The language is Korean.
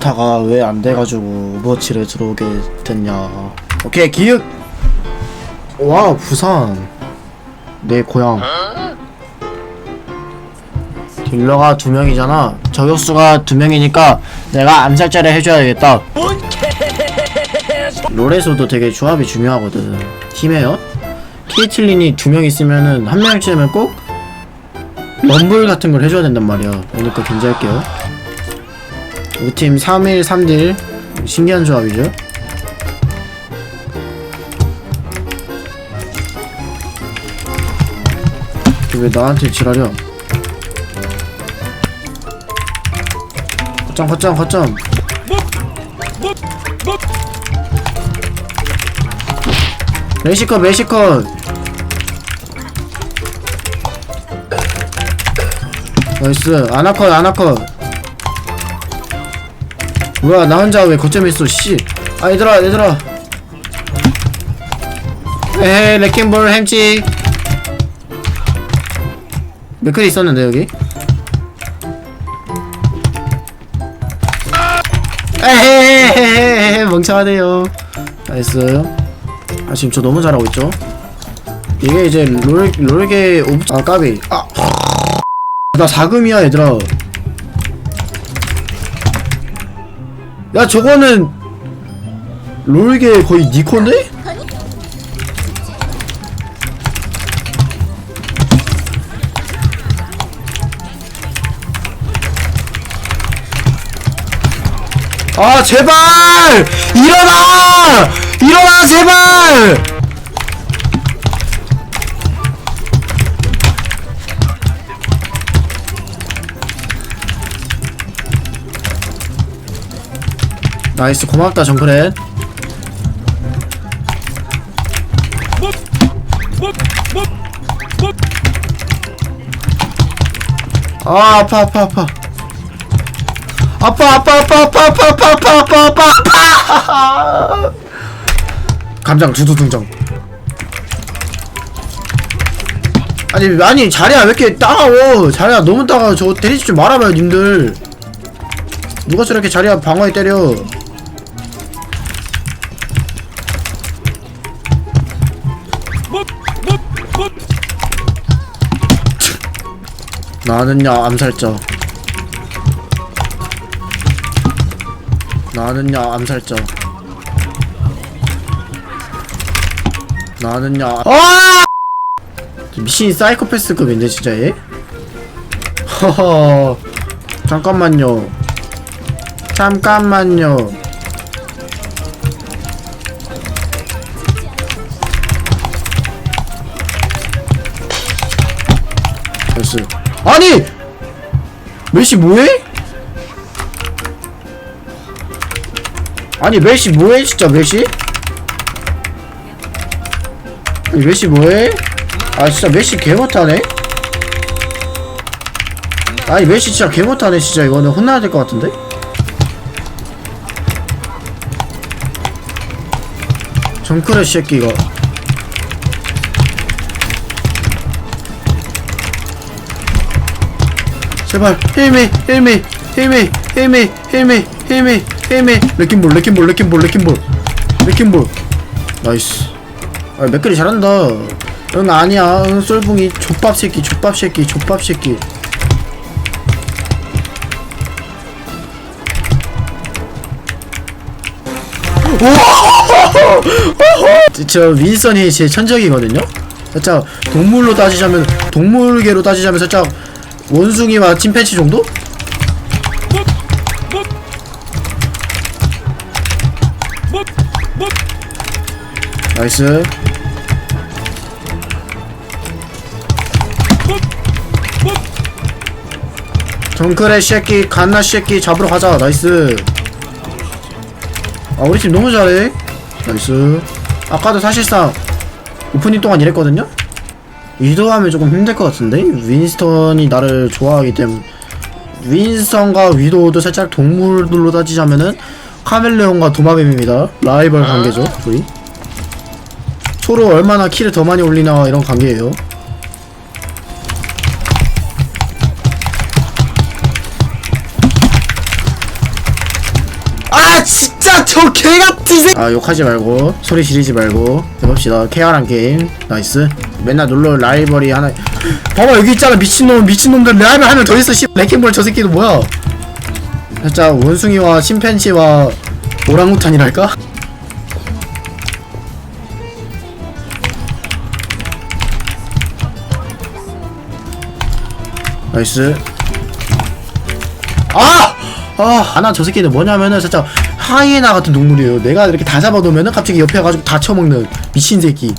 스타가 왜 안 돼가지고 오버워치를 들어오게 됐냐. 오케이 기획! 와 부산. 내 고향. 딜러가 두 명이잖아. 저격수가 두 명이니까 내가 암살자를 해줘야 되겠다. 롤에서도 되게 조합이 중요하거든. 팀에요? 케이틀린이 두 명 있으면은 한 명쯤은 꼭 럼블 같은 걸 해줘야 된단 말이야. 그러니까 견제할게요 우리 팀 3일 3딜 신기한 조합이죠? 왜 나한테 지랄이야? 거점 거점 거점. 메시컷 메시컷. 나이스. 아나컷 아나컷 뭐야 나 혼자 왜 거점에 있어 씨아 얘들아 얘들아. 에헤 레킹볼 햄찌. 맥클이 있었는데 여기? 에헤헤헤헤 멍청하네요. 나이스. 아 지금 저 너무 잘하고 있죠? 이게 이제 롤 롤계 오브 아 까비. 아나 4금이야 얘들아 야 저거는 롤계 거의 니콘데? 아 제발! 일어나! 일어나 제발 나이스 고맙다 정크렛 아 아파 아파 아파 아파 아파 아파 아파 아파 아파 아파 아파 아파 아파 감장 두두 등장 아니 아니 자리야 왜 이렇게 따가워 자리야 너무 따가워 저거 때리지 좀 말아봐요 님들 누가 저렇게 자리야 방어에 때려 나는야 암살자 나는야 암살자 나는야 아! 미신 사이코패스급인데 진짜 얘? 허허. 잠깐만요. 잠깐만요. 됐어 아니 메시 뭐해? 아니 메시 뭐해 진짜 메시? 아니 메시 뭐해? 아 진짜 메시 개 못하네? 아니 메시 진짜 개 못하네 진짜 이거는 혼나야 될 것 같은데? 정크레 새끼 이거 제발 힐미 힐미 힐미 힐미 힐미 힐미 힐미 레킹볼 레킹볼 레킹볼 레킹볼. 레킹볼. 나이스. 아 맥클이 잘한다. 응 아니야. 응 쏠붕이. 족밥 새끼 족밥 새끼 족밥 새끼. 저 윈선이 제 천적이거든요. 살짝 동물로 따지자면 동물계로 따지자면 살짝 원숭이와 침팬치 정도? 나이스. 정크레 쉐끼 갓나 쉐끼 잡으러 가자. 나이스. 아 우리 팀 너무 잘해. 나이스. 아까도 사실상 오프닝 동안 이랬거든요 위도하면 조금 힘들 것 같은데? 윈스턴이 나를 좋아하기 때문에 윈스턴과 위도도 살짝 동물들로 따지자면은 카멜레온과 도마뱀입니다. 라이벌 관계죠 둘이. 서로 얼마나 키를 더 많이 올리나 이런 관계예요 아 진짜 저 개같은 새. 아 욕하지 말고 소리 지르지 말고 해봅시다. 케어란 게임 나이스. 맨날 놀러 라이벌이 하나. 봐봐 여기 있잖아 미친놈 미친놈들 라이벌 하나 더 있어. 씨 레킹볼 저 새끼도 뭐야? 살짝 원숭이와 침팬지와 오랑우탄이랄까? 나이스. 아! 아, 하나 저 새끼는 뭐냐면은 살짝 하이에나 같은 동물이에요. 내가 이렇게 다 잡아놓으면은 갑자기 옆에 가지고 다 쳐먹는 미친 새끼.